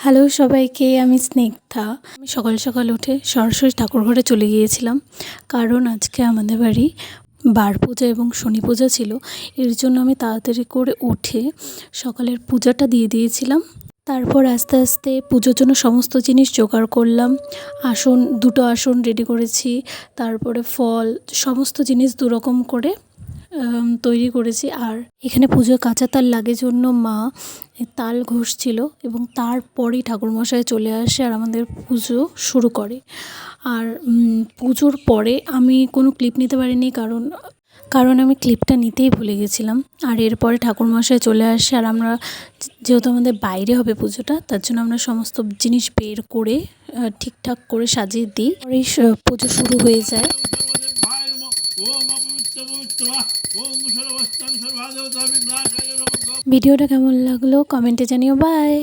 Hello সবাইকে, আমি স্নিগ্ধা। আমি সকাল সকাল উঠে সরাসরি ঠাকুর ঘরে চলে গিয়েছিলাম। কারণ আজকে আমাদের বাড়ি বার পূজা এবং শনি পূজা ছিল। এর জন্য আমি তাড়াতাড়ি করে উঠে সকালের পূজাটা দিয়ে দিয়েছিলাম। তারপর আস্তে আস্তে পুজোর জন্য সমস্ত জিনিস জোগাড় করলাম। আসন, দুটো আসন রেডি করেছি। তারপরে ফল, সমস্ত জিনিস দুরকম করে তৈরি করেছি। আর এখানে পুজোর কাঁচা তাল লাগে জন্য মা তাল ঘষছিল এবং তারপরেই ঠাকুরমশাই চলে আসে আর আমাদের পুজো শুরু করে। আর পুজোর পরে আমি কোনো ক্লিপ নিতে পারিনি কারণ কারণ আমি ক্লিপটা নিতেই ভুলে গেছিলাম। আর এরপরে ঠাকুরমশাই চলে আসে আর আমরা যেহেতু আমাদের বাইরে হবে পুজোটা, তার জন্য আমরা সমস্ত জিনিস বের করে ঠিকঠাক করে সাজিয়ে দিই। পরেই পুজো শুরু হয়ে যায়। ভিডিওটা কেমন লাগল? কমেন্টে জানিও বাই।